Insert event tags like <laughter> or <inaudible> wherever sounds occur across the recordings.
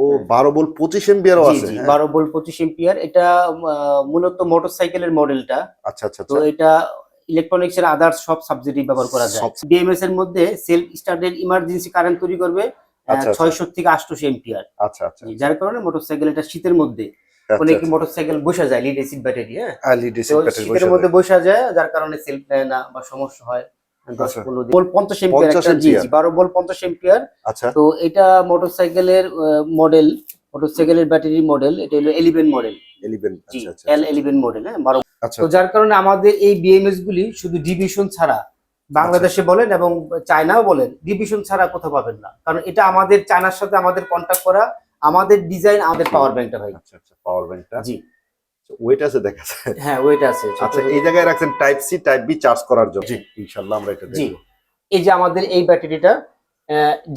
ও বারো বল পঁচিশ এমবিয়ারও জি আছে। হ্যাঁ? বারো ভোল্ট পঁচিশ এম্পিয়ার এটা মূলত মোটরসাইকেলের মডেলটা। আচ্ছা আচ্ছা তো আচ্ছা। এটা ইলেকট্রনিক্স এর আদার্স সব সাবজেক্টই ব্যবহার করা যায়। বিএমএস এর মধ্যে সেলফ স্টার্টেড ইমার্জেন্সি কারেন্ট তৈরি করবে আচ্ছা, আচ্ছা। ছয়শো থেকে আটশো এম্পিয়ার আচ্ছা আচ্ছা। যার কারণে মোটরসাইকেল এটা শীতের মধ্যে অনেকে মোটরসাইকেল বসা যায় লিড এসিড ব্যাটারি হ্যাঁ? এলইডি শীতের মধ্যে বসা যায় যার কারণে সেলফ নেয় না বা সমস্যা হয়। আচ্ছা। পনেরো দিন বল পঞ্চাশ এম্পিয়ার 50 একটা জি ampere। জি বারো বল পঞ্চাশ এম্পিয়ার। আচ্ছা। তো এটা মোটরসাইকেলের মডেল মোটরসাইকেলের ব্যাটারি মডেল এটা হলো এলিভেন মডেল এলিভেন আচ্ছা এল এলিভেন মডেল হ্যাঁ বারো। তো যার কারণে আমাদের এই বিএমএস গুলি শুধু ডিভিশন ছাড়া বাংলাদেশে বলেন এবং চায়নাও বলেন ডিভিশন ছাড়া কোথাও পাবেন না। কারণ এটা আমাদের চায়নার সাথে আমাদের কন্ট্যাক্ট করা আমাদের ডিজাইন আমাদের পাওয়ার ব্যাংকটা ভাই। আচ্ছা আচ্ছা পাওয়ার ব্যাংকটা জি। ওয়েট আছে দেখা যায়। হ্যাঁ ওইটা আছে আচ্ছা এই জায়গায় রাখছেন type C type B charge করার জন্য। জি। ইনশাআল্লাহ আমরা এটা জি। দেখব। এই যে আমাদের এই ব্যাটারিটা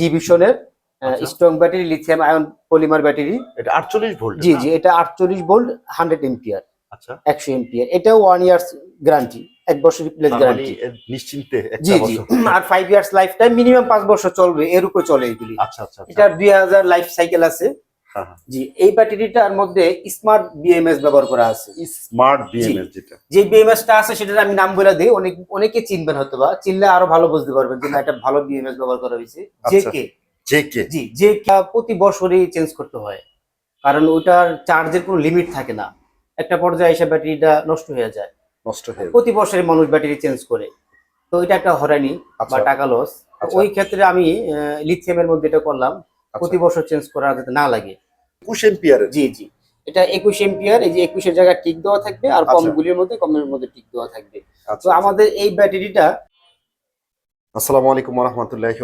ডিভিশনের আচ্ছা। Strong battery lithium ion polymer battery এটা 48 ভোল্ট জি জি এটা আটচল্লিশ ভোল্ট হান্ড্রেড এম্পিয়ার আচ্ছা। একশো এম্পিয়ার এটাও ওয়ান ইয়ার্স গ্যারান্টি এক বছর রিপ্লেস মানে গ্যারান্টি নিশ্চিন্তে জি জি। বছর। আর five years life time minimum পাঁচ বছর চলবে এর উপরে চলে এগুলি। আচ্ছা আচ্ছা আচ্ছা। এটা দুই হাজার লাইফ সাইকেল আছে। জি এই ব্যাটারিটার মধ্যে স্মার্ট বিএমএস ব্যবহার করা আছে। স্মার্ট বিএমএস যেটা। যে বিএমএস টা আছে সেটার আমি নাম বলে দিই। অনেক অনেকে চিনবেন হয়তো বা চিনলে আরও ভালো বুঝতে পারবেন যে না এটা ভালো বিএমএস ব্যবহার করা হয়েছে। যে আচ্ছা। কে জে কে জি যে কে প্রতি বছরই চেঞ্জ করতে হয়। কারণ ওটার চার্জের কোনো লিমিট থাকে না। একটা পর্যায়ে এসে ব্যাটারিটা নষ্ট হয়ে যায়। নষ্ট হয়ে। প্রতি বছরে মানুষ ব্যাটারি চেঞ্জ করে। তো এটা একটা হরানি বা আচ্ছা টাকা লস আচ্ছা। ওই ক্ষেত্রে আমি লিথিয়ামের মধ্যে এটা করলাম। প্রতি আচ্ছা বছর চেঞ্জ করা যাতে না লাগে। 21 এম্পিয়ার জি জি। এটা একুশ এম্পিয়ার এই যে একুশের জায়গায় টিক দেওয়া থাকবে আর আচ্ছা। কমগুলির মধ্যে কমের মধ্যে টিক দেওয়া থাকবে। আচ্ছা তো আমাদের এই ব্যাটারিটা আসসালামু আলাইকুম রাহমাতুল্লাহি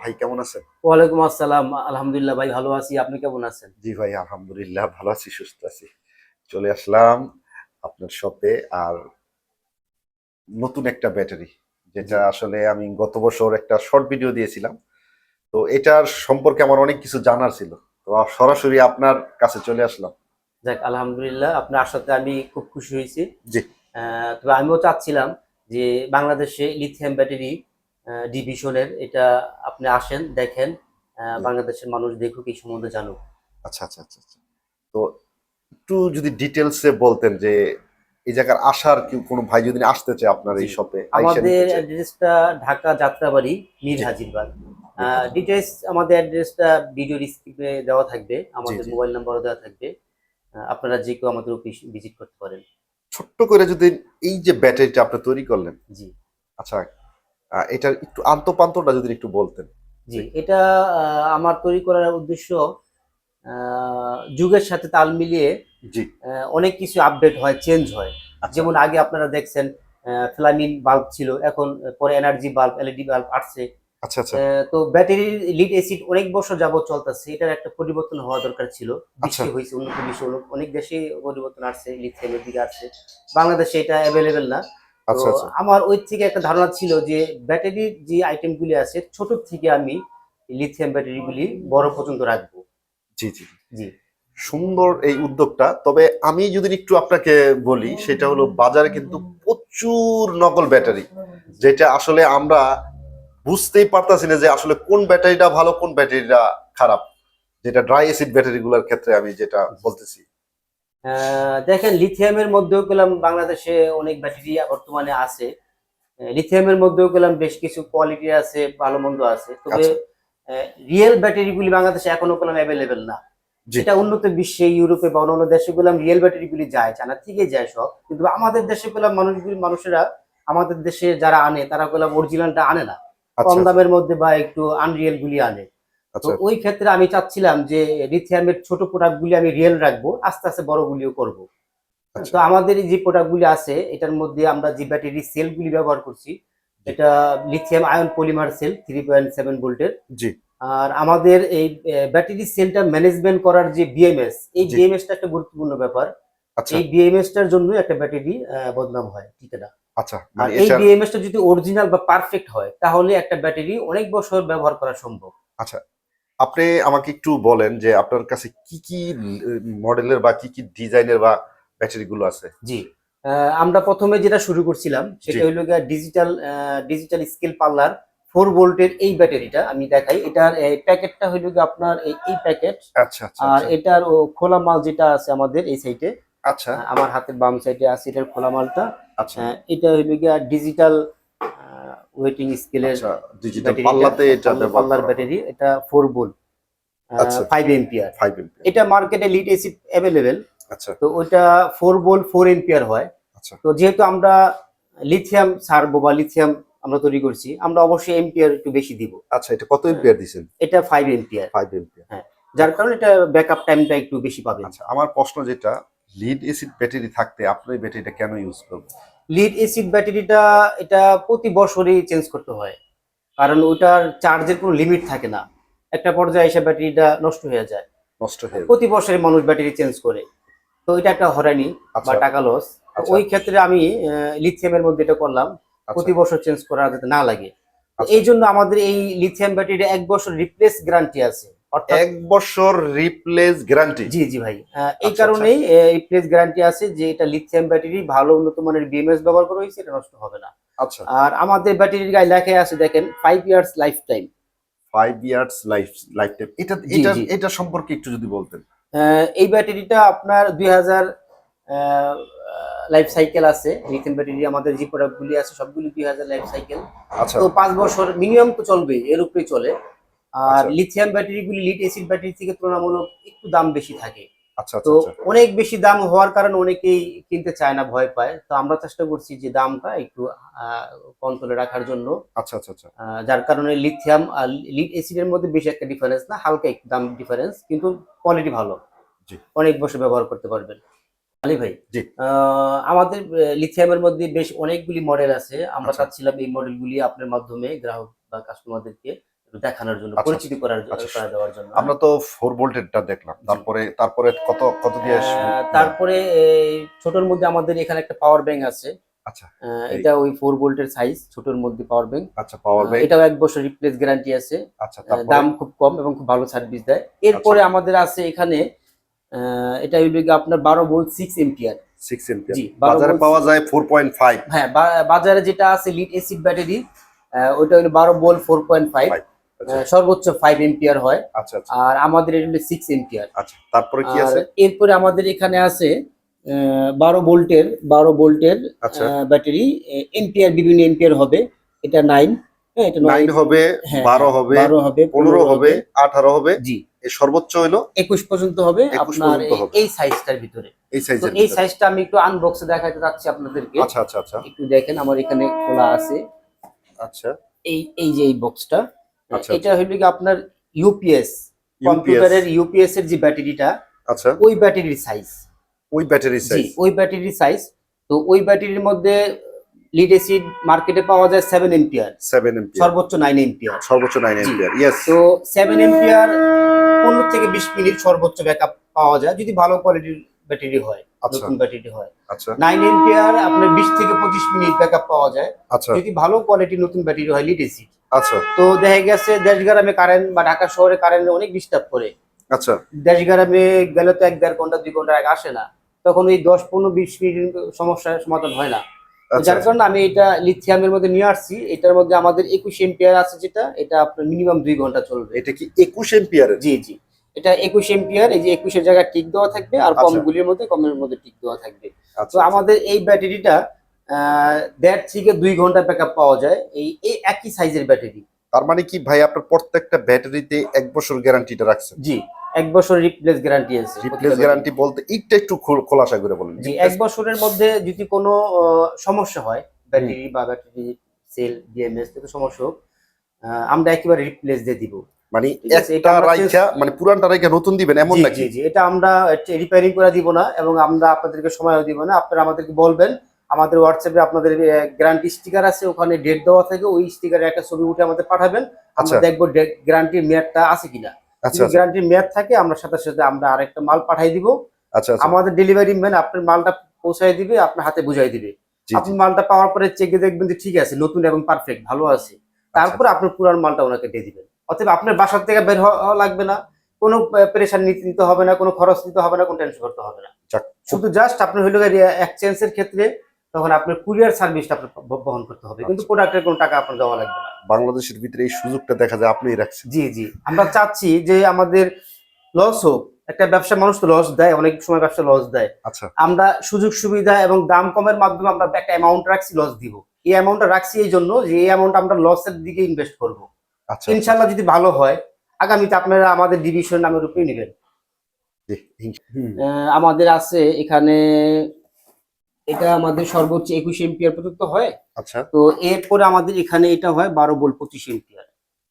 ভাই কেমন আছেন? ওয়ালাইকুম আসসালাম। আলহামদুলিল্লাহ ভাই ভালো আছি। আপনি কেমন আছেন? জি ভাই আলহামদুলিল্লাহ ভালো আছি সুস্থ আছি। চলে আসলাম আপনার শপে আর নতুন একটা ব্যাটারি যেটা আসলে আমি গত বছর একটা শর্ট ভিডিও দিয়েছিলাম। তো এটার সম্পর্কে আমার অনেক কিছু জানার ছিল। তো সরাসরি আপনার কাছে চলে আসলাম। যাক আলহামদুলিল্লাহ আপনার আসাতে আমি খুব খুশি হয়েছি। জি। তবে আমিও চাচ্ছিলাম যে বাংলাদেশে লিথিয়াম ব্যাটারি ডিভিশনের এটা আপনি আসেন দেখেন বাংলাদেশের মানুষ দেখুক এই সম্বন্ধে জানুক। আচ্ছা আচ্ছা আচ্ছা আচ্ছা। তো একটু যদি ডিটেলসে বলতেন যে এই জায়গার আসার কি কোনো ভাই যদি আসতে চায় আপনার এই। শপে আমাদের অ্যাড্রেসটা ঢাকা যাত্রাবাড়ি মীর। হাজিরবাগ। ডিটেলস আমাদের অ্যাড্রেসটা ভিডিওর স্ক্রিপে দেওয়া থাকবে আমাদের মোবাইল নাম্বারও দেওয়া থাকবে। আপনারা যে কেউ আমাদের অফিস ভিজিট করতে পারেন। ছোট্ট করে যদি এই যে ব্যাটারিটা আপনি তৈরি করলেন জি। আচ্ছা এটার একটু আন্তপান্তটা যদি একটু বলতেন। জি এটা আমার তৈরি করার উদ্দেশ্য যুগের সাথে তাল মিলিয়ে জি। অনেক কিছু আপডেট হয় চেঞ্জ হয়। আচ্ছা। যেমন আগে আপনারা দেখছেন ফ্লামিন বাল্ব ছিল এখন পরে এনার্জি বাল্ব এলইডি বাল্ব আসছে। আচ্ছা আচ্ছা। তো ব্যাটারির লিড এসিড অনেক বছর যাবত চলতেছে এটার একটা পরিবর্তন হওয়া দরকার ছিল। আচ্ছা। বৃষ্টি হয়েছে উন্নত বিশ্ব অনেক দেশে পরিবর্তন আসছে লিথিয়ামের দিকে আসছে। বাংলাদেশে এটা অ্যাভেলেবেল না। আচ্ছা আচ্ছা। আমার ওই থেকে একটা ধারণা ছিল যে ব্যাটারির যে আইটেমগুলি আছে ছোট থেকে আমি লিথিয়াম ব্যাটারিগুলি বড় পর্যন্ত রাখব। জি জি। জি। সুন্দর এই উদ্যোগটা। তবে আমি যদি একটু আপনাকে বলি সেটা হলো বাজারে কিন্তু প্রচুর নকল ব্যাটারি যেটা আসলে আমরা বুঝতেই পারতাছি না যে আসলে কোন ব্যাটারিটা ভালো কোন ব্যাটারিটা খারাপ। যেটা ড্রাই অ্যাসিড ব্যাটারি গুলার ক্ষেত্রে আমি যেটা বলতেছি। দেখেন লিথিয়ামের মধ্যেও গেলাম বাংলাদেশে অনেক ব্যাটারি বর্তমানে আছে। লিথিয়ামের মধ্যেও গেলাম বেশ কিছু কোয়ালিটি আছে ভালো মন্দ আছে। তবে আচ্ছা। রিয়েল ব্যাটারিগুলি বাংলাদেশে এখনও গেলাম অ্যাভেলেবেল না। যেটা উন্নত বিশ্বে ইউরোপে বা অন্যান্য দেশে গেলাম রিয়েল ব্যাটারিগুলি যায় চায়না থেকে যায় সব। কিন্তু আমাদের দেশে গেলাম মানুষগুলি মানুষেরা আমাদের দেশে যারা আনে তারা গেলাম অরিজিনালটা আনে না। আচ্ছা কম দামের মধ্যে বা একটু আনরিয়েল গুলি আনে। তো আচ্ছা। ওই ক্ষেত্রে আমি চাচ্ছিলাম যে লিথিয়ামের ছোট প্রোডাক্ট গুলি আমি রিয়েল রাখব আস্তে আস্তে বড় গুলিও করব। আচ্ছা। তো আমাদের যে প্রোডাক্ট গুলি আছে এটার মধ্যে আমরা যে ব্যাটারি সেল গুলি ব্যবহার করছি এটা lithium ion polymer cell three point seven ভোল্টের জি। আর আমাদের এই ব্যাটারি সেলটা ম্যানেজমেন্ট করার যে বিএমএস এই। বিএমএস টা একটা গুরুত্বপূর্ণ ব্যাপার। আচ্ছা। এই বিএমএস টার জন্য একটা ব্যাটারি বদনাম হয় ঠিকানা। আচ্ছা আর মানে এই বিএমএস টা যদি অরিজিনাল বা পারফেক্ট হয় তাহলে একটা ব্যাটারি অনেক বছর ব্যবহার করা সম্ভব। আচ্ছা আপনি আমাকে একটু বলেন যে আপনার কাছে কি কি মডেলের বা কি কি ডিজাইনের বা ব্যাটারি গুলো আছে? জি আমরা প্রথমে যেটা শুরু করছিলাম সেটা গিয়ে digital digital scale parlour four ভোল্টের এই ব্যাটারিটা আমি দেখাই। এটার প্যাকেটটা হইল গিয়ে আপনার এই প্যাকেট আচ্ছা আচ্ছা আর এটার খোলা মাল যেটা আছে আমাদের এই সাইডে আচ্ছা। আমার হাতের বাম সাইডে আছে এটার খোলা মালটা। আচ্ছা। এটা হইল গিয়া ডিজিটাল ওয়েটিং স্কেলের ডিজিটাল পাল্লাতে এটা পাল্লার ব্যাটারি এটা ফোর ভোল্ট আচ্ছা। ফাইভ এম্পিয়ার 5 এমপি এটা মার্কেটে লিড এসি অ্যাভেলেবেল আচ্ছা। তো ওইটা ফোর ভোল্ট ফোর এম্পিয়ার হয়। আচ্ছা। তো যেহেতু আমরা লিথিয়াম সারবো বা লিথিয়াম আমরা তৈরি করছি আমরা অবশ্যই এম্পিয়ার একটু বেশি দিব। আচ্ছা এটা কত এমপিআর দিবেন এটা ফাইভ এম্পিয়ার 5 এমপিআর যার কারণে এটা ব্যাকআপ টাইমটা একটু বেশি পাবেন। আচ্ছা আমার প্রশ্ন যেটা লিড এসিড ব্যাটারি থাকতে আপনি এই ব্যাটারিটা কেন ইউজ করবেন লিড এসিড ব্যাটারিটা এটা প্রতি বছরই চেঞ্জ করতে হয়। কারণ ওটার চার্জের কোনো লিমিট থাকে না। একটা পর্যায়ে এসে ব্যাটারিটা নষ্ট হয়ে যায়। নষ্ট হয়ে। প্রতি বছরে মানুষ ব্যাটারি চেঞ্জ করে। তো এটা একটা হরানি বা আচ্ছা। টাকা লস আচ্ছা। ওই ক্ষেত্রে আমি লিথিয়ামের মধ্যে এটা করলাম। আচ্ছা। প্রতি বছর চেঞ্জ করা যাতে না লাগে। এই জন্য আমাদের এই লিথিয়াম ব্যাটারিটা এক বছর রিপ্লেস গ্যারান্টি আছে। এক বছর রিপ্লেস গ্যারান্টি জি জি ভাই। এই আচ্ছা, কারণেই রিপ্লেস গ্যারান্টি আছে যে এটা লিথিয়াম ব্যাটারি ভালো উন্নত মানের বিএমএস ব্যবহার করা হয়েছে এটা নষ্ট হবে না। আচ্ছা। আর আমাদের ব্যাটারির গায়ে লেখা আছে দেখেন five years life time 5 years life life time এটা এটা এটা সম্পর্কে একটু যদি বলতেন। এই ব্যাটারিটা আপনার দুই হাজার লাইফ সাইকেল আছে। লিথিয়াম ব্যাটারি আমাদের যে প্রোডাক্টগুলি আছে সবগুলি দুই হাজার লাইফ সাইকেল আচ্ছা। তো পাঁচ বছর মিনিমাম তো চলবে এর উপরে চলে। আর আচ্ছা। লিথিয়াম ব্যাটারিগুলি লিড এসিড ব্যাটারি থেকে তুলনামূলক একটু দাম বেশি থাকে। আচ্ছা তো আচ্ছা। আচ্ছা অনেক বেশি দাম হওয়ার কারণে অনেকেই কিনতে চায় না ভয় পায়। তো আমরা চেষ্টা করছি যে দামটা একটু কন্ট্রোলে রাখার জন্য। আচ্ছা আচ্ছা আচ্ছা। যার কারণে লিথিয়াম আর লিড এসিডের মধ্যে বেশি একটা ডিফারেন্স না হালকা একটু দাম ডিফারেন্স কিন্তু কোয়ালিটি ভালো। জি। অনেক বছর ব্যবহার করতে পারবেন। আলী ভাই আমাদের লিথিয়ামের মধ্যে বেশ অনেকগুলি মডেল আছে। আমরা আচ্ছা। চাচ্ছিলাম এই মডেলগুলি আপনার মাধ্যমে গ্রাহক বা কাস্টমারদেরকে দেখানোর জন্য আচ্ছা, পরিচিতি করার আচ্ছা। করে দেওয়ার জন্য। আমরা তো ফোর ভোল্টেরটা দেখলাম। তারপরে তারপরে কত কত দিয়ে তারপরে এই ছোটর মধ্যে আমাদের এখানে একটা পাওয়ার ব্যাংক আছে। আচ্ছা এটা ওই ফোর ভোল্টের সাইজ ছোটর মধ্যে পাওয়ার ব্যাংক আচ্ছা পাওয়ার ব্যাংক এটাও এক বছর রিপ্লেস গ্যারান্টি আছে। আচ্ছা দাম খুব কম এবং খুব ভালো সার্ভিস দেয়। এরপরে আমাদের আছে এখানে এটা হইল আপনার বারো ভোল্ট সিক্স এম্পিয়ার 6 এম্পিয়ার বাজারে পাওয়া যায় 4.5 হ্যাঁ বাজারে যেটা আছে লিড এসিড ব্যাটারি ওইটা হলো বারো ভোল্ট ফোর পয়েন্ট ফাইভ আচ্ছা সর্বোচ্চ ফাইভ এম্পিয়ার হয়। আচ্ছা আচ্ছা। আর আমাদের এটা হলো সিক্স এম্পিয়ার আচ্ছা তারপরে কি আছে? এরপরে আমাদের এখানে আছে বারো ভোল্টের বারো ভোল্টের আচ্ছা। ব্যাটারি। এম্পিয়ার বিভিন্ন এম্পিয়ার হবে। এটা নাইন হ্যাঁ এটা 9 হবে হ্যাঁ, 12 হবে বারো হবে 15 হবে 18 হবে। জি। এই সর্বোচ্চ হলো? একুশ পর্যন্ত হবে। আপনার এই- সাইজটার ভিতরে। এই সাইজের এই সাইজটা আমি একটু আনবক্সে দেখাতে যাচ্ছি আপনাদেরকে। আচ্ছা আচ্ছা আচ্ছা। একটু দেখেন আমার এখানে খোলা আছে। আচ্ছা। এই এই যে এই বক্সটা আচ্ছা, এটা হইল কি আপনার ইউপিএস কম্পিউটারের ইউপিএস এর যে ব্যাটারিটা আচ্ছা। ওই ব্যাটারির সাইজ ওই ব্যাটারি জি সাইজ ওই ব্যাটারির সাইজ তো ওই ব্যাটারির মধ্যে লিড এসিড মার্কেটে পাওয়া যায় সেভেন এম্পিয়ার 7 এম্পিয়ার সর্বোচ্চ নাইন এম্পিয়ার সর্বোচ্চ 9 এম্পিয়ার ইয়েস তো সেভেন এম্পিয়ার পনেরো থেকে বিশ মিনিট সর্বোচ্চ ব্যাকআপ পাওয়া যায় যদি ভালো কোয়ালিটির ব্যাটারি হয় আচ্ছা। নতুন ব্যাটারি হয়। আচ্ছা। নাইন এম্পিয়ার আপনার বিশ থেকে পঁচিশ মিনিট ব্যাকআপ পাওয়া যায়। আচ্ছা। যদি ভালো কোয়ালিটির নতুন ব্যাটারি হয় লিড এসিড আচ্ছা। তো দেখা গেছে দেশ গ্রামে কারেন্ট বা ঢাকা শহরে কারেন্ট অনেক ডিস্টার্ব করে। আচ্ছা। দেশ গ্রামে গেলে তো এক দেড় ঘণ্টা দুই ঘণ্টা আগে আসে না। তখন ওই দশ পনেরো বিশ মিনিট সমস্যার সমাধান হয় না। আচ্ছা। যার কারণে আমি এটা লিথিয়ামের মধ্যে নিয়ে আসছি। এটার মধ্যে আমাদের একুশ এম্পিয়ার আছে যেটা এটা আপনার মিনিমাম দুই ঘণ্টা চলবে। এটা কি 21 এম্পিয়ারের জি জি। এটা একুশ এম্পিয়ার এই যে একুশের জায়গায় টিক দেওয়া থাকবে আর আচ্ছা। কমগুলির মধ্যে কমের মধ্যে টিক দেওয়া থাকবে। আচ্ছা তো আমাদের এই ব্যাটারিটা দেড় থেকে দুই ঘণ্টা ব্যাকআপ পাওয়া যায়। এই এই একই সাইজের ব্যাটারি তার মানে কি ভাই আপনার প্রত্যেকটা ব্যাটারিতে এক বছর গ্যারান্টিটা রাখছেন? জি এক বছর রিপ্লেস গ্যারান্টি আছে। রিপ্লেস গ্যারান্টি বলতে একটু খোল- খোলাসা করে বলেন। জি এক বছরের মধ্যে যদি কোনো সমস্যা হয় ব্যাটারি বা ব্যাটারি সেল ডিএমএস থেকে সমস্যা হোক আমরা একেবারে রিপ্লেস দিয়ে দিব। মানে এটা একটা রাইখা মানে পুরানটা রাইখা নতুন দিবেন এমন নাকি? জি জি এটা আমরা রিপেয়ারিং করে দিব না এবং আমরা আপনাদেরকে সময়ও দিব না। আপনারা আমাদেরকে বলবেন আমাদের হোয়াটসঅ্যাপে আপনাদের গ্যারান্টি স্টিকার আছে ওখানে ডেট দেওয়া থাকে ওই স্টিকারের একটা ছবি উঠে আমাদের পাঠাবেন। আমরা আচ্ছা। দেখব গ্যারান্টির মেয়াদটা আছে কিনা। আচ্ছা যদি আচ্ছা। গ্যারান্টির মেয়াদ থাকে আমরা সাথে সাথে আমরা আরেকটা মাল পাঠাই দিব। আচ্ছা আচ্ছা। আমাদের ডেলিভারি ম্যান আপনার মালটা পৌঁছায় দিবে আপনার হাতে বুঝাই দিবে। আপনি মালটা পাওয়ার পরে চেকে দেখবেন যে ঠিক আছে নতুন এবং পারফেক্ট ভালো আছে। আচ্ছা। তারপর আপনার পুরান মালটা ওনাকে দিয়ে দিবেন। অতএব আপনার বাসার থেকে বের হওয়া লাগবে না। কোনো প্রেশার নিতে হবে না কোনো খরচ নিতে হবে না কোনো টেনশন করতে হবে না। শুধু জাস্ট আপনার হইল এক্সচেঞ্জের ক্ষেত্রে তখন আপনার কুরিয়ার সার্ভিসটা আপনার বহন করতে হবে। কিন্তু প্রোডাক্টের কোনো টাকা আপনার দেওয়া লাগবে না। বাংলাদেশের ভিতরে এই সুযোগটা দেখা যায় আপনিই রাখছেন। জি জি। আমরা চাচ্ছি যে আমাদের লস হোক একটা ব্যবসা মানুষ তো লস দেয় অনেক সময় ব্যবসা লস দেয়। আচ্ছা। আমরা সুযোগ সুবিধা এবং দাম কমের মাধ্যমে আমরা একটা অ্যামাউন্ট রাখছি লস দিব। এই অ্যামাউন্টটা রাখছি এই জন্য যে এই অ্যামাউন্ট আমরা লসের দিকে ইনভেস্ট করব। আচ্ছা। ইনশাল্লাহ যদি ভালো হয় আগামীতে আপনারা আমাদের ডিভিশন নামের উপরে নেবেন। হুম, আমাদের আছে এখানে এটা আমাদের সর্বোচ্চ একুশ এম্পিয়ার পর্যন্ত হয়। আচ্ছা। তো এরপরে আমাদের এখানে এটা হয় বারো বল পঁচিশ এম্পিয়ার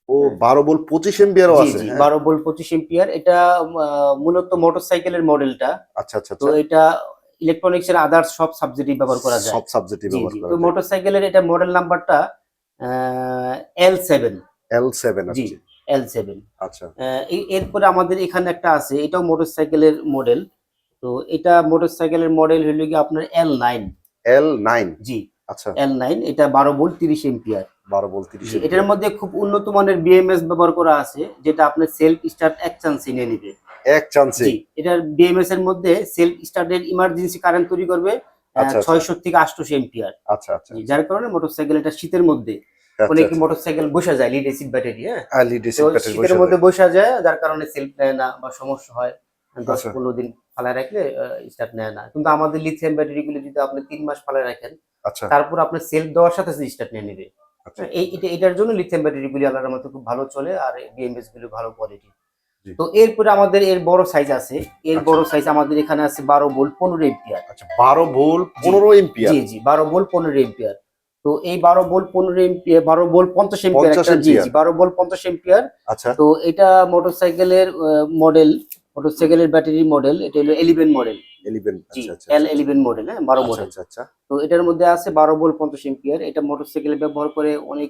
ও বারো বল পঁচিশ এমবিআরও আছে হ্যাঁ? বারো বল পঁচিশ এম্পিয়ার এটা মূলত মোটরসাইকেলের মডেলটা। আচ্ছা আচ্ছা তো আচ্ছা। এটা ইলেকট্রনিক্স এর আদার্স সব সাবজেক্টে ব্যবহার করা যায়। সব সাবজেক্টে ব্যবহার করা তো মোটরসাইকেলের এটা মডেল নাম্বারটা L seven L seven G L seven আচ্ছা। এরপরে আমাদের এখানে একটা আছে এটাও মোটরসাইকেলের মডেল তো এটা মোটরসাইকেলের মডেল হলো কি আপনার এল নাইন এল নাইন জি। আচ্ছা। এল নাইন এটা বারো ভোল্ট তিরিশ এম্পিয়ার। বারো বল তিরিশ এটার মধ্যে খুব উন্নত মানের বিএমএস ব্যবহার করা আছে যেটা আপনার সেলফ স্টার্ট এক চান্সে নিয়ে নিবে। এক চান্সে জি এটার বিএমএস এর মধ্যে সেলফ স্টার্টের ইমার্জেন্সি কারেন্ট তৈরি করবে আচ্ছা, আচ্ছা। ছয়শো থেকে আটশো এম্পিয়ার। আচ্ছা আচ্ছা। যার কারণে মোটরসাইকেল এটা শীতের মধ্যে আচ্ছা, অনেকে। মোটরসাইকেল বসে যায় লিড এসিড ব্যাটারি হ্যাঁ? তো acid battery শীতের বসে মধ্যে যায়। বসা যায় যার কারণে সেলফ নেয় না বা সমস্যা হয়। দশ। পনেরো দিন ফালায় রাখলে স্টার্ট নেয় না। কিন্তু আমাদের লিথিয়াম ব্যাটারি গুলো যদি আপনি তিন মাস ফালায় রাখেন আচ্ছা। তারপর আপনার সেলফ দেওয়ার সাথে স্টার্ট নিয়ে নেবে। আচ্ছা। এই এটা এটার জন্য লিথিয়াম ব্যাটারি গুলি আল্লাহর মতো খুব ভালো চলে আর বিএমএসগুলো ভালো কোয়ালিটি তো এরপরে আমাদের এর বড় সাইজ আছে। এর আচ্ছা। বড় সাইজ আমাদের এখানে আছে বারো বোল্ট পনেরো এম্পিয়ার আচ্ছা বারো ভোল পনেরো এম্পিয়ার জি জি বারো বোল্ট পনেরো এম্পিয়ার তো এই বারো বোল্ট পনেরো এম্পিয়ার বারো বোল্ট পঞ্চাশ এম্পিয়ার একটা জি জি বারো বোল্ট পঞ্চাশ এম্পিয়ার আচ্ছা। তো এটা মোটরসাইকেলের মডেল মোটরসাইকেলের ব্যাটারি মডেল এটা হলো eleven model eleven L eleven model হ্যাঁ বারো আচ্ছা, মডেল আচ্ছা আচ্ছা। তো এটার মধ্যে আছে বারো বোল্ট পঞ্চাশ এম্পিয়ার এটা মোটরসাইকেলে ব্যবহার করে অনেক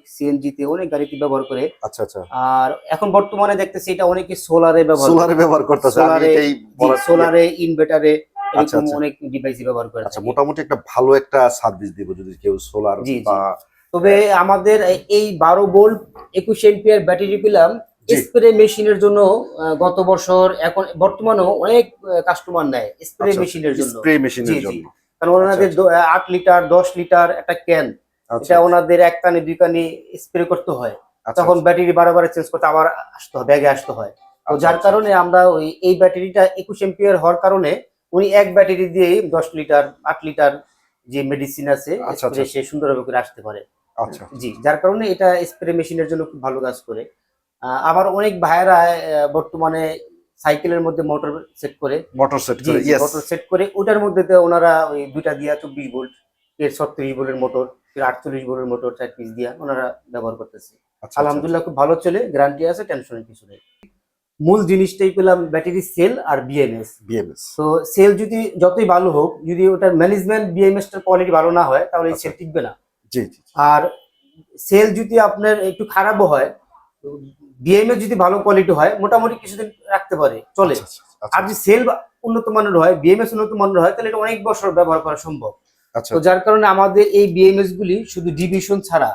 অনেক গাড়িতে ব্যবহার করে। আচ্ছা আচ্ছা। আর এখন বর্তমানে দেখতেছি এটা অনেকে সোলারে ব্যবহার সোলারে ব্যবহার করতেছে আমি সোলারে এটাই বলার- সোলারে ইনভার্টারে আচ্ছা, এরকম আচ্ছা। অনেক ডিভাইসে ব্যবহার করে আচ্ছা মোটামুটি একটা ভালো একটা সার্ভিস দিব যদি কেউ সোলার। বা তবে আমাদের এই- বারো বোল্ট একুশ এম্পিয়ার ব্যাটারি পেলাম। স্প্রে মেশিনের জন্য গত বছর এখন বর্তমানেও অনেক কাস্টমার নেয় স্প্রে মেশিনের জন্য। স্প্রে মেশিনের। জন্য। কারণ ওনাদের দ- আট লিটার দশ লিটার একটা ক্যান আচ্ছা এটা ওনাদের এক কানে দুই কানে স্প্রে করতে হয়। আচ্ছা, তখন ব্যাটারি বারে বারে চেঞ্জ করতে আবার আসতে হয় ব্যাগে আসতে হয়। তো আচ্ছা, যার আচ্ছা। কারণে আমরা ওই এই ব্যাটারিটা একুশ এম্পিয়ার হওয়ার কারণে উনি এক ব্যাটারি দিয়ে দশ লিটার আট লিটার যে মেডিসিন আছে আচ্ছা, আচ্ছা। সে সুন্দরভাবে করে আসতে পারে। আচ্ছা। জি যার কারণে এটা স্প্রে মেশিনের জন্য খুব ভালো কাজ করে। আবার অনেক ভাইয়েরা বর্তমানে সাইকেলের মধ্যে মোটর সেট করে। মোটর সেট করে মোটর সেট করে। ওটার মধ্যে ওনারা ওই দুইটা দিয়া চব্বিশ ভোল্ট এর ছত্রিশ ভোল্টের মোটর আটচল্লিশ ভোল্টের মোটর চার পিস দিয়া ওনারা ব্যবহার করতেছে। আচ্ছা আলহামদুলিল্লাহ খুব ভালো চলে গ্যারান্টি আছে টেনশনের কিছু নেই। মূল জিনিসটাই পেলাম ব্যাটারি সেল আর বিএমএস বিএমএস তো সেল যদি যতই ভালো হোক যদি ওটার ম্যানেজমেন্ট বিএমএস টার কোয়ালিটি ভালো না হয় তাহলে আচ্ছা। সেল টিকবে না। জি জি আর সেল যদি আপনার একটু খারাপও হয় বিএমএস যদি ভালো কোয়ালিটি হয় মোটামুটি কিছুদিন রাখতে পারে চলে। আচ্ছা, আচ্ছা, আর যদি সেল উন্নত মানের হয় বিএমএস উন্নত মানের হয় তাহলে এটা অনেক বছর ব্যবহার করা সম্ভব। আচ্ছা। তো যার কারণে আমাদের এই বিএমএস গুলি শুধু ডিভিশন ছাড়া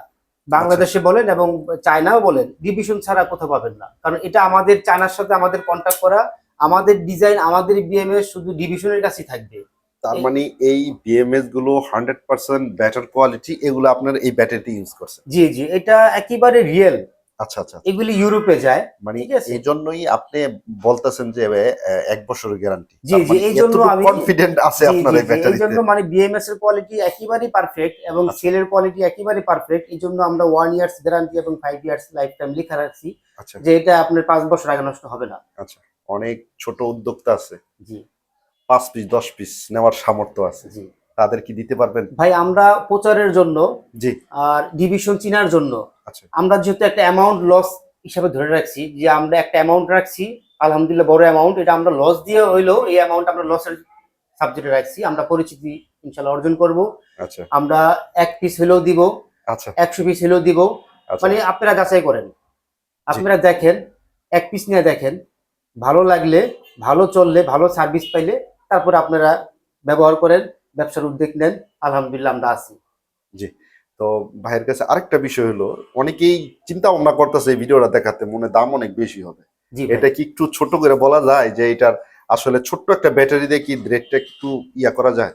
বাংলাদেশে বলেন এবং চায়নাও বলেন ডিভিশন ছাড়া কোথাও পাবেন না। কারণ এটা আমাদের চায়নার সাথে আমাদের কন্ট্যাক্ট করা আমাদের ডিজাইন আমাদের বিএমএস শুধু ডিভিশনের কাছেই থাকবে। তার মানে এই বিএমএসগুলো হান্ড্রেড পার্সেন্ট ব্যাটার কোয়ালিটি এগুলো আপনার এই ব্যাটারিতে ইউজ করছেন জি জি এটা একেবারে রিয়েল আচ্ছা আচ্ছা এগুলি ইউরোপে যায় মানে ঠিক আছে। এই জন্যই আপনি বলতেছেন যে এক বছরের গ্যারান্টি জি, জি, এই জন্য আমি- কনফিডেন্ট আছে আপনার এই জি, এই জন্য মানে বিএমএস এর কোয়ালিটি একেবারেই পারফেক্ট এবং আচ্ছা। সেলের কোয়ালিটি একেবারেই পারফেক্ট এই জন্য আমরা ওয়ান ইয়ার্স গ্যারান্টি এবং ফাইভ ইয়ার্স লাইফ টাইম লেখা রাখছি আচ্ছা। যে এটা আপনার পাঁচ বছর আগে নষ্ট হবে না। আচ্ছা অনেক ছোট উদ্যোক্তা আছে। জি। পাঁচ পিস দশ পিস নেওয়ার সামর্থ্য আছে। জি। তাদের কি দিতে পারবেন? ভাই আমরা প্রচারের জন্য জি। আর ডিভিশন চিনার জন্য আচ্ছা। আমরা যেহেতু একটা অ্যামাউন্ট লস হিসাবে ধরে রাখছি যে আমরা একটা অ্যামাউন্ট রাখছি আলহামদুলিল্লাহ বড় অ্যামাউন্ট এটা আমরা লস দিয়ে হইলেও এই অ্যামাউন্ট আমরা লসের সাবজেক্টে রাখছি। আমরা পরিচিতি ইনশাল্লাহ অর্জন করব। আচ্ছা। আমরা এক পিস হলেও দিব আচ্ছা। একশো পিস হলেও দিব। আচ্ছা। মানে আপনারা যাচাই করেন। আপনারা দেখেন এক পিস নিয়ে দেখেন ভালো লাগলে ভালো চললে ভালো সার্ভিস পাইলে তারপরে আপনারা ব্যবহার করেন। ব্যবসার উদ্যোগ নেন আলহামদুলিল্লাহ আমরা আছি। জি তো ভাইয়ের কাছে আরেকটা বিষয় হলো অনেকেই চিন্তা ভাবনা করতেছে এই ভিডিওটা দেখাতে মনে দাম অনেক বেশি হবে। এটা কি একটু ছোট করে বলা যায় যে এটার আসলে ছোট্ট একটা ব্যাটারি দিয়ে কি রেটটা একটু ইয়া করা যায়?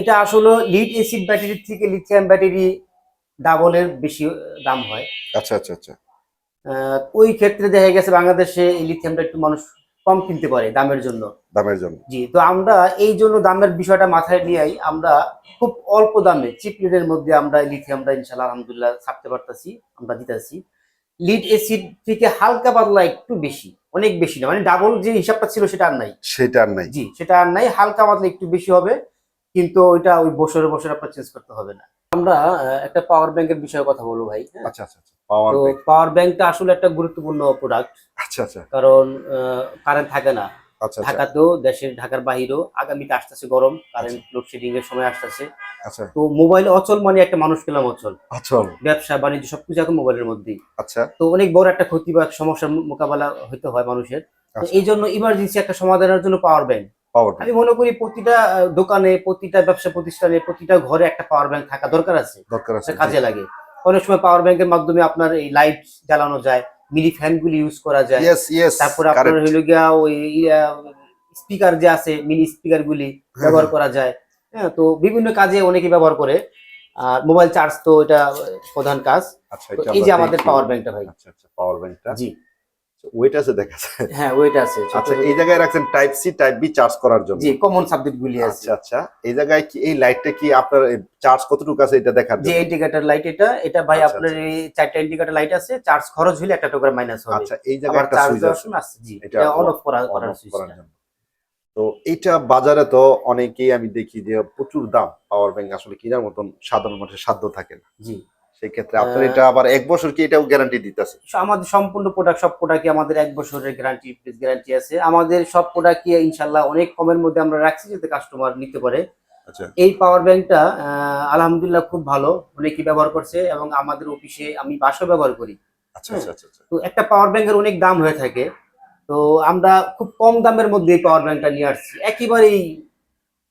এটা আসলে লিড এসিড ব্যাটারির থেকে লিথিয়াম ব্যাটারি ডাবলের বেশি দাম হয়। আচ্ছা আচ্ছা আচ্ছা। ওই ক্ষেত্রে দেখা গেছে বাংলাদেশে এই লিথিয়ামটা একটু মানুষ কম কিনতে পারে দামের জন্য। দামের জন্য। জি তো আমরা এই জন্য দামের বিষয়টা মাথায় নিয়েই আমরা খুব অল্প দামে চিপ লিডের মধ্যে আমরা লিথিয়ামটা ইনশাল্লাহ আলহামদুলিল্লাহ ছাপতে পারতাছি আমরা দিতেছি। লিড এসিড থেকে হালকা পাতলা একটু বেশি অনেক বেশি না মানে ডাবল যে হিসাবটা ছিল সেটা আর নাই। সেটা আর নাই। জি সেটা আর নাই হালকা পাতলা একটু বেশি হবে কিন্তু ওইটা ওই বছরে বছরে আপনার চেঞ্জ করতে হবে না। আমরা একটা পাওয়ার ব্যাংকের বিষয়ে কথা বলব ভাই হ্যাঁ? আচ্ছা আচ্ছা আচ্ছা পাওয়ার ব্যাংক পাওয়ার ব্যাংকটা আসলে একটা গুরুত্বপূর্ণ প্রোডাক্ট আচ্ছা আচ্ছা। কারণ কারেন্ট থাকে না। আচ্ছা আচ্ছা। ঢাকাতেও দেশের ঢাকার বাহিরেও আগামীতে আসতেছে গরম কারেন্ট লোডশেডিং এর সময় আসতেছে। আচ্ছা। তো মোবাইল অচল মানে একটা মানুষ পেলাম অচল। আচ্ছা ব্যবসা বাণিজ্য সবকিছু এখন মোবাইলের মধ্যেই। আচ্ছা। তো অনেক বড় একটা ক্ষতি বা সমস্যার মোকাবেলা হতে হয় মানুষের। আচ্ছা। এই জন্য ইমার্জেন্সি একটা সমাধানের জন্য পাওয়ার ব্যাংক পাওয়ার আমি মনে করি প্রতিটা দোকানে প্রতিটা ব্যবসা প্রতিষ্ঠানে প্রতিটা ঘরে একটা পাওয়ার ব্যাংক থাকা দরকার আছে। দরকার আছে কাজে লাগে। অনেক সময় পাওয়ার ব্যাংকের মাধ্যমে আপনার এই লাইট জ্বালানো যায় মিনি ফ্যান গুলি ইউজ করা যায়। তারপর আপনার হইল গিয়া ওই স্পিকার যে আছে মিনি স্পিকার গুলি ব্যবহার করা যায়। হ্যাঁ তো বিভিন্ন কাজে অনেকে ব্যবহার করে। আর মোবাইল চার্জ তো এটা প্রধান কাজ। আচ্ছা এই যে আমাদের। পাওয়ার ব্যাংকটা ভাই। আচ্ছা আচ্ছা পাওয়ার ব্যাংকটা জি। ওয়েট আছে দেখা যায়। হ্যাঁ ওইটা আছে। আচ্ছা এই জায়গায় রাখছেন type C type B charge করার জন্য। জি কমন সাবজেক্ট গুলি আছে। আচ্ছা আচ্ছা এই জায়গায় কি এই লাইটটা কি আপনার চার্জ কতটুকু আছে এটা দেখার জন্য? ইন্ডিকেটর লাইট এটা এটা ভাই আচ্ছা, আপনার এই চারটা ইন্ডিকেটর লাইট আছে চার্জ খরচ হলে একটা টোকার মাইনাস হবে। আচ্ছা এই জায়গায় একটা সুইচ আছে। জি এটা অন অফ করা on করার সুইচ তো এটা বাজারে তো অনেকেই আমি দেখি যে প্রচুর দাম পাওয়ার ব্যাংক আসলে কেনার মতন সাধারণ মানুষের সাধ্য থাকে না। জি। সেই ক্ষেত্রে আপনার এটা আবার এক বছর কি এটাও গ্যারান্টি দিতেছে? আমাদের সম্পূর্ণ প্রোডাক্ট সব প্রোডাক্টই আমাদের এক বছরের গ্যারান্টি গ্যারান্টি আছে। আমাদের সব প্রোডাক্টই ইনশাল্লাহ অনেক কমের মধ্যে আমরা রাখছি যাতে কাস্টমার নিতে পারে। আচ্ছা। এই পাওয়ার ব্যাংকটা আলহামদুলিল্লাহ খুব ভালো। অনেকেই ব্যবহার করছে এবং আমাদের অফিসে আমি বাসও ব্যবহার করি। আচ্ছা আচ্ছা আচ্ছা আচ্ছা। তো একটা পাওয়ার ব্যাংকের অনেক দাম হয়ে থাকে। তো আমরা খুব কম দামের মধ্যে এই পাওয়ার ব্যাংকটা নিয়ে আসছি। একেবারেই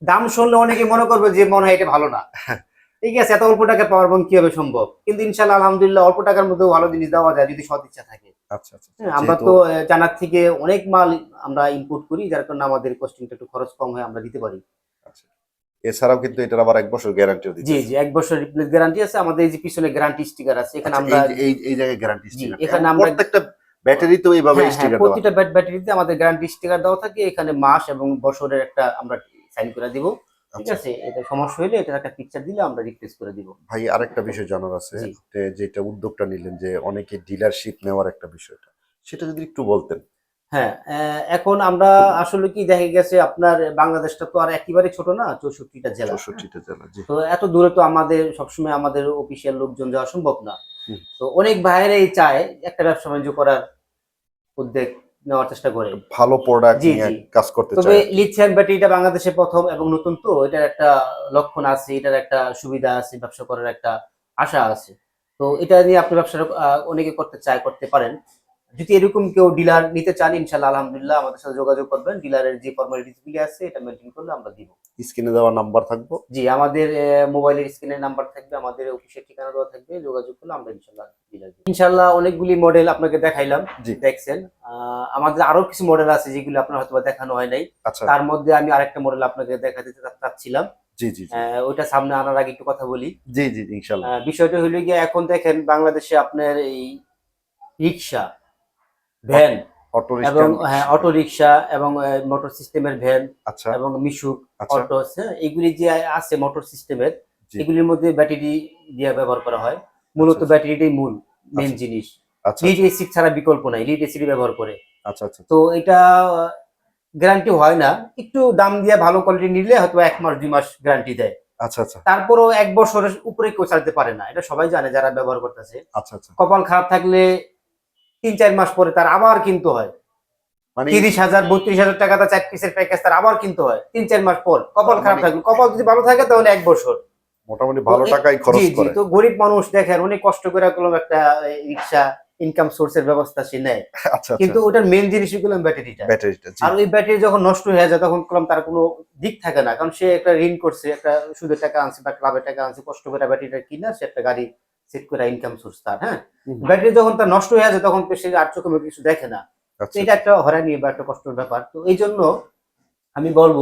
দাম শুনলে অনেকে মনে করবে যে মনে হয় এটা ভালো না। <laughs> ঠিক আছে এত অল্প টাকা পাওয়ার ব্যাংক কীভাবে সম্ভব? কিন্তু ইনশাল্লাহ আলহামদুলিল্লাহ অল্প টাকার মধ্যেও ভালো জিনিস দেওয়া যায় যদি সৎ ইচ্ছা থাকে। আচ্ছা আচ্ছা হ্যাঁ, আমরা তো জানার থেকে অনেক মাল আমরা ইনপুট করি যার কারণে আমাদের কস্টিংটা একটু খরচ কম হয় আমরা দিতে পারি। আচ্ছা। এছাড়াও কিন্তু এটার আবার এক বছর গ্যারান্টিও দিচ্ছে জি জি এক বছর রিপ্লেস গ্যারান্টি আছে আমাদের এই যে পিছনে গ্যারান্টি স্টিকার আছে এখানে আমরা আচ্ছা, এই এই জায়গায় গ্যারান্টি জি, এখানে আমরা- প্রত্যেকটা ব্যাটারি তো এইভাবে হ্যাঁ, হ্যাঁ, স্টিকার দেওয়া প্রতিটা ব্যাট ব্যাটারিতে আমাদের গ্যারান্টি স্টিকার দেওয়া থাকে এখানে মাস এবং বছরের একটা আমরা সাইন করে দিব। ঠিক আচ্ছা। আছে এটা সমস্যা হলে এটার একটা পিকচার দিলে আমরা রিপ্লেস করে দিব। ভাই আরেকটা বিষয় জানার আছে যেটা উদ্যোগটা নিলেন যে অনেকে ডিলারশিপ নেওয়ার একটা বিষয়টা সেটা যদি একটু বলতেন। হ্যাঁ এখন আমরা আসলে কি দেখা গেছে আপনার বাংলাদেশটা তো আর একেবারে ছোট না চৌষট্টিটা জেলা। চৌষট্টিটা জেলা তো এত দূরে তো আমাদের সবসময় আমাদের অফিসিয়াল লোকজন যাওয়া সম্ভব না। তো অনেক বাইরেই চায় একটা ব্যবসা বাণিজ্য করার উদ্যোগ। নেওয়ার চেষ্টা করে। ভালো প্রোডাক্ট নিয়ে কাজ করতে চায়। তবে লিথিয়াম ব্যাটারিটা বাংলাদেশে প্রথম এবং নতুন তো এটার একটা লক্ষণ আছে এটার একটা সুবিধা আছে ব্যবসা করার একটা আশা আছে। তো এটা নিয়ে আপনি ব্যবসা অনেকে করতে চায় করতে পারেন। যদি এরকম কেউ ডিলার নিতে চান ইনশাল্লাহ আলহামদুলিল্লাহ আমাদের সাথে যোগাযোগ করবেন। ডিলারের যে ফর্মালিটিস গুলি আছে এটা মেনটেন করলে আমরা দিব। স্ক্রিনে দেওয়া নাম্বার থাকব? জি আমাদের মোবাইলের স্ক্রিনের নাম্বার থাকবে আমাদের অফিসের ঠিকানা দেওয়া থাকবে যোগাযোগ করলে আমরা ইনশাল্লাহ ডিলার ইনশাল্লাহ অনেকগুলি মডেল আপনাকে দেখাইলাম জি। দেখছেন। আমাদের আরও কিছু মডেল আছে যেগুলো আপনার হয়তো দেখানো হয় নাই। আচ্ছা। তার মধ্যে আমি আরেকটা মডেল আপনাকে দেখাতে চাচ্ছিলাম। জি জি ওইটা সামনে আনার আগে একটু কথা বলি। জি জি জি, ইনশাল্লাহ। বিষয়টা হইল গিয়ে এখন দেখেন বাংলাদেশে আপনার এই রিক্সা ভ্যান। অটো এবং হ্যাঁ অটো রিক্সা এবং মোটর সিস্টেমের ভ্যান আচ্ছা। এবং মিশুক আচ্ছা। অটো এগুলি যে আছে মোটর সিস্টেমের এগুলির মধ্যে ব্যাটারি দিয়ে ব্যবহার করা হয়। মূলত আচ্ছা। ব্যাটারিটাই মূল মেন। জিনিস। আচ্ছা। লিড এসিড ছাড়া বিকল্প নাই। লিড এসিড ব্যবহার করে। আচ্ছা আচ্ছা তো এটা গ্যারান্টি হয় না। একটু দাম দিয়ে ভালো কোয়ালিটি নিলে হয়তো এক মাস দুই মাস গ্যারান্টি দেয়। আচ্ছা আচ্ছা। তারপরও এক বছরের উপরে কেউ চালাতে পারে না। এটা সবাই জানে যারা ব্যবহার করতেছে। আচ্ছা আচ্ছা। কপাল খারাপ থাকলে তিন চার মাস পরে তার আবার কিনতে হয়। মানে তিরিশ হাজার বত্রিশ হাজার টাকা তার চার পিসের প্যাকেজ তার আবার কিনতে হয়। তিন চার মাস পর কপাল খারাপ থাকবে। কপাল যদি ভালো থাকে তাহলে এক বছর। মোটামুটি ভালো টাকাই খরচ করে। তো গরিব মানুষ দেখেন অনেক কষ্ট করে করলাম একটা রিক্সা ইনকাম সোর্সের ব্যবস্থা সে নেয়। <laughs> আচ্ছা কিন্তু আচ্ছা ওটার মেন জিনিস হলো ব্যাটারিটা। ব্যাটারিটা আর ওই ব্যাটারি যখন নষ্ট হয়ে যায় তখন করলাম তার কোনো দিক থাকে না। কারণ সে একটা ঋণ করছে একটা সুদের টাকা আনছে বা ক্লাবের টাকা আনছে কষ্ট করে ব্যাটারিটা কিনা সে একটা গাড়ি সেট করে ইনকাম সোর্স তার হ্যাঁ? ব্যাটারি যখন তার নষ্ট হয়ে যায় তখন সে আর চোখে কিছু দেখে না। আচ্ছা। এটা একটা হরানি বা একটা কষ্টের ব্যাপার। তো এই জন্য আমি বলব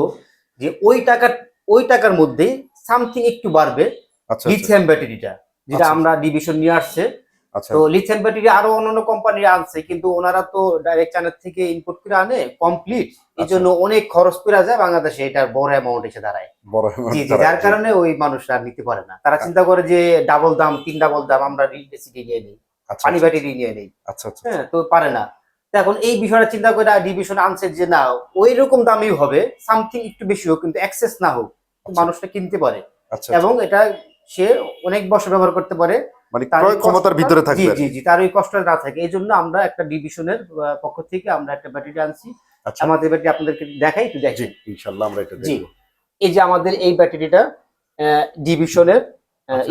যে ওই টাকার ওই টাকার মধ্যে সামথিং একটু বাড়বে আচ্ছা আচ্ছা, লিথিয়াম ব্যাটারিটা যেটা আচ্ছা। আমরা ডিভিশন নিয়ে আসছে। তো লিথিয়াম ব্যাটারি আরও অন্যান্য কোম্পানি আনছে কিন্তু ওনারা তো ডাইরেক্ট চায়না থেকে ইম্পোর্ট করে আনে কমপ্লিট এই আচ্ছা। জন্য অনেক খরচ পড়া যায় বাংলাদেশে এটার বড় অ্যামাউন্ট এসে দাঁড়ায়। জি জি যার কারণে ওই মানুষরা নিতে পারে না। তারা চিন্তা করে যে ডাবল দাম তিন ডাবল দাম আমরা ইলেকট্রিসিটি নিয়ে নিই আচ্ছা পানি আচ্ছা, ব্যাটারি নিয়ে নিই। আচ্ছা আচ্ছা। হ্যাঁ তো পারে না। এখন এই বিষয়টা চিন্তা করে ডিভিশন আনছে যে না ওই রকম দামেই হবে সামথিং একটু বেশি হোক কিন্তু অ্যাক্সেস না হোক আচ্ছা। মানুষটা কিনতে পারে। আচ্ছা। এবং এটা সে অনেক বছর ব্যবহার করতে পারে। মানে তার ক্রয় ক্ষমতার ভিতরে জি থাকবে জি জি তার ওই কষ্ট না থাকে। এই জন্য আমরা একটা ডিভিশনের পক্ষ থেকে আমরা একটা ব্যাটারি আনছি। আচ্ছা। আমাদের ব্যাটারি আপনাদেরকে দেখাই একটু দেখি ইনশাআল্লাহ আমরা এটা জি। এই যে আমাদের এই ব্যাটারিটা ডিভিশনের।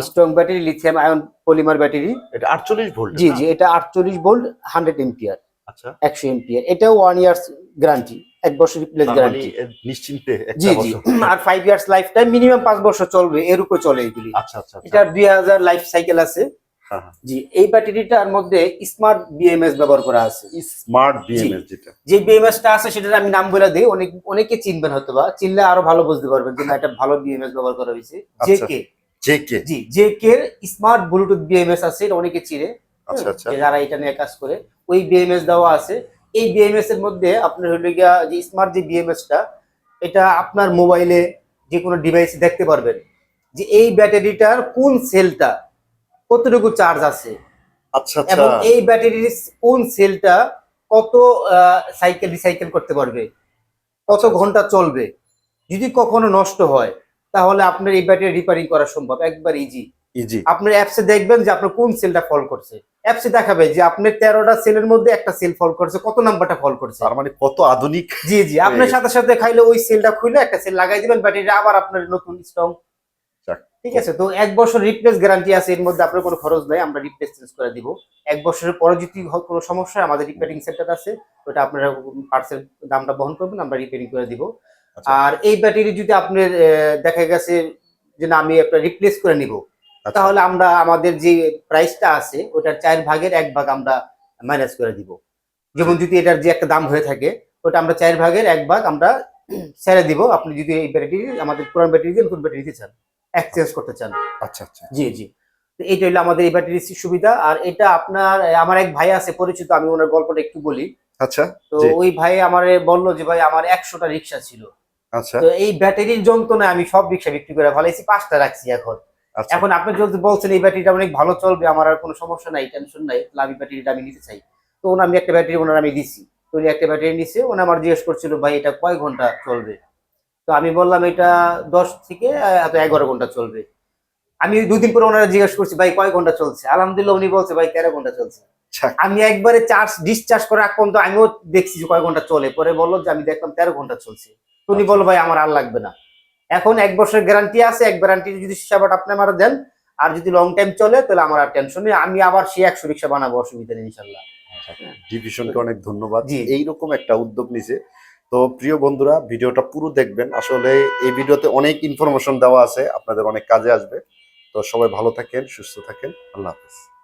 Strong battery lithium ion polymer battery এটা 48 ভোল্ট জি জি এটা আটচল্লিশ ভোল্ট হান্ড্রেড এম্পিয়ার আচ্ছা। একশো এম্পিয়ার এটাও ওয়ান ইয়ার্স গ্যারান্টি এক বছর রিপ্লেস মানে গ্যারান্টি নিশ্চিন্তে একটা জি জি। <laughs> আর five years life time minimum পাঁচ বছর চলবে এর উপরে চলে এগুলি। আচ্ছা আচ্ছা এটা এটার দুই হাজার লাইফ সাইকেল আছে। হ্যাঁ, হ্যাঁ। জি এই ব্যাটারিটার মধ্যে স্মার্ট বিএমএস ব্যবহার করা আছে। স্মার্ট বিএমএস যেটা। যে বিএমএস টা আছে সেটার আমি নাম বলে দিই। অনেক অনেকে চিনবেন হয়তো বা চিনলে আরও ভালো বুঝতে পারবেন যে না এটা ভালো বিএমএস ব্যবহার করা হয়েছে। জে আচ্ছা। K J K G J K smart Bluetooth BMS আছে এটা অনেকে চিনে। আচ্ছা আচ্ছা। যারা এটা নিয়ে কাজ করে ওই বিএমএস দেওয়া আছে। এই বিএমএস এর মধ্যে আপনার হলো গিয়া যে স্মার্ট যে বিএমএস টা এটা আপনার মোবাইলে যে কোনো ডিভাইসে দেখতে পারবেন যে এই ব্যাটারিটার কোন সেলটা কতটুকু চার্জ আছে। আচ্ছা আচ্ছা। এবং এই ব্যাটারির কোন সেলটা কত সাইকেল রিসাইকেল করতে পারবে কত ঘণ্টা চলবে যদি কখনো নষ্ট হয় তাহলে আপনার এই ব্যাটারি রিপেয়ারিং করা সম্ভব একবার ইজি আপনার অ্যাপসে দেখবেন যে আপনার কোন সেলটা ফল করছে অ্যাপসে দেখাবে যে আপনার তেরোটা সেলের মধ্যে একটা সেল ফল করছে কত নাম্বারটা ফল করছে তার মানে কত আধুনিক জি জি আপনার সাথে সাথে খাইলে ওই সেলটা খুলে একটা সেল লাগাই দিবেন ব্যাটারিটা আবার আপনার নতুন স্ট্রং যাক। ঠিক আছে তো এক বছর রিপ্লেস গ্যারান্টি আছে এর মধ্যে আপনার কোনো খরচ নাই আমরা রিপ্লেস চেঞ্জ করে দিব এক বছরের পরে যদি কোনো সমস্যা আমাদের রিপেয়ারিং সেন্টার আছে ওটা আপনারা পার্সেল দামটা বহন করবেন আমরা রিপেয়ারিং করে দিব আচ্ছা। আর এই ব্যাটারি যদি আপনার দেখা গেছে যে না আমি আপনার রিপ্লেস করে নিব। তাহলে আমরা আমাদের যে প্রাইসটা আছে ওটার চার ভাগের এক ভাগ আমরা মাইনাস করে দিব। যেমন যদি এটার যে একটা দাম হয়ে থাকে ওটা আমরা চার ভাগের এক ভাগ আমরা ছেড়ে দিব। আপনি যদি এই ব্যাটারি আমাদের পুরান ব্যাটারি দিয়ে নতুন ব্যাটারি দিতে চান এক্সচেঞ্জ করতে চান। আচ্ছা আচ্ছা। জি জি। তো এইটা হলো আমাদের এই ব্যাটারির সুবিধা। আর এটা আপনার আমার এক ভাই আছে পরিচিত আমি ওনার গল্পটা একটু বলি। আচ্ছা তো ওই ভাই আমার বলল যে ভাই আমার একশোটা রিক্সা ছিল। আচ্ছা। তো এই ব্যাটারির যন্ত্রণায় আমি সব রিক্সা বিক্রি করে ফেলাইছি পাঁচটা রাখছি এখন। আচ্ছা এখন আপনি যদি বলছেন এই ব্যাটারিটা অনেক ভালো চলবে আমার আর কোনো সমস্যা নাই টেনশন নাই আমি ব্যাটারিটা আমি নিতে চাই। তো আমি একটা ব্যাটারি ওনার আমি দিছি। তো উনি একটা ব্যাটারি নিছে ওনা আমার জিজ্ঞেস করছিল ভাই এটা কয় ঘণ্টা চলবে? তো আমি বললাম এটা দশ থেকে এত এগারো ঘণ্টা চলবে। আমি দুদিন পরে ওনারা জিজ্ঞেস করছি ভাই কয় ঘণ্টা চলছে? আলহামদুলিল্লাহ উনি বলছে ভাই তেরো ঘণ্টা চলছে। আমি একবারে চার্জ ডিসচার্জ করে এক পর্যন্ত আমিও দেখছি যে কয় ঘণ্টা চলে। পরে বলল যে আমি দেখলাম তেরো ঘণ্টা চলছে। তো উনি বলল ভাই আমার আর লাগবে না। এখন এক বছরের গ্যারান্টি আছে এক গ্যারান্টি যদি সেবাটা আপনি আমার দেন আর যদি লং টাইম চলে তাহলে আমার আর টেনশন নেই আমি আবার সেই একশো রিক্সা বানাবো অসুবিধা নেই ইনশাল্লাহ। ডিভিশনকে অনেক ধন্যবাদ। জি। এইরকম একটা উদ্যোগ নিছে। তো প্রিয় বন্ধুরা ভিডিওটা পুরো দেখবেন। আসলে এই ভিডিওতে অনেক ইনফরমেশন দেওয়া আছে আপনাদের অনেক কাজে আসবে। তো সবাই ভালো থাকেন সুস্থ থাকেন। আল্লাহ হাফেজ।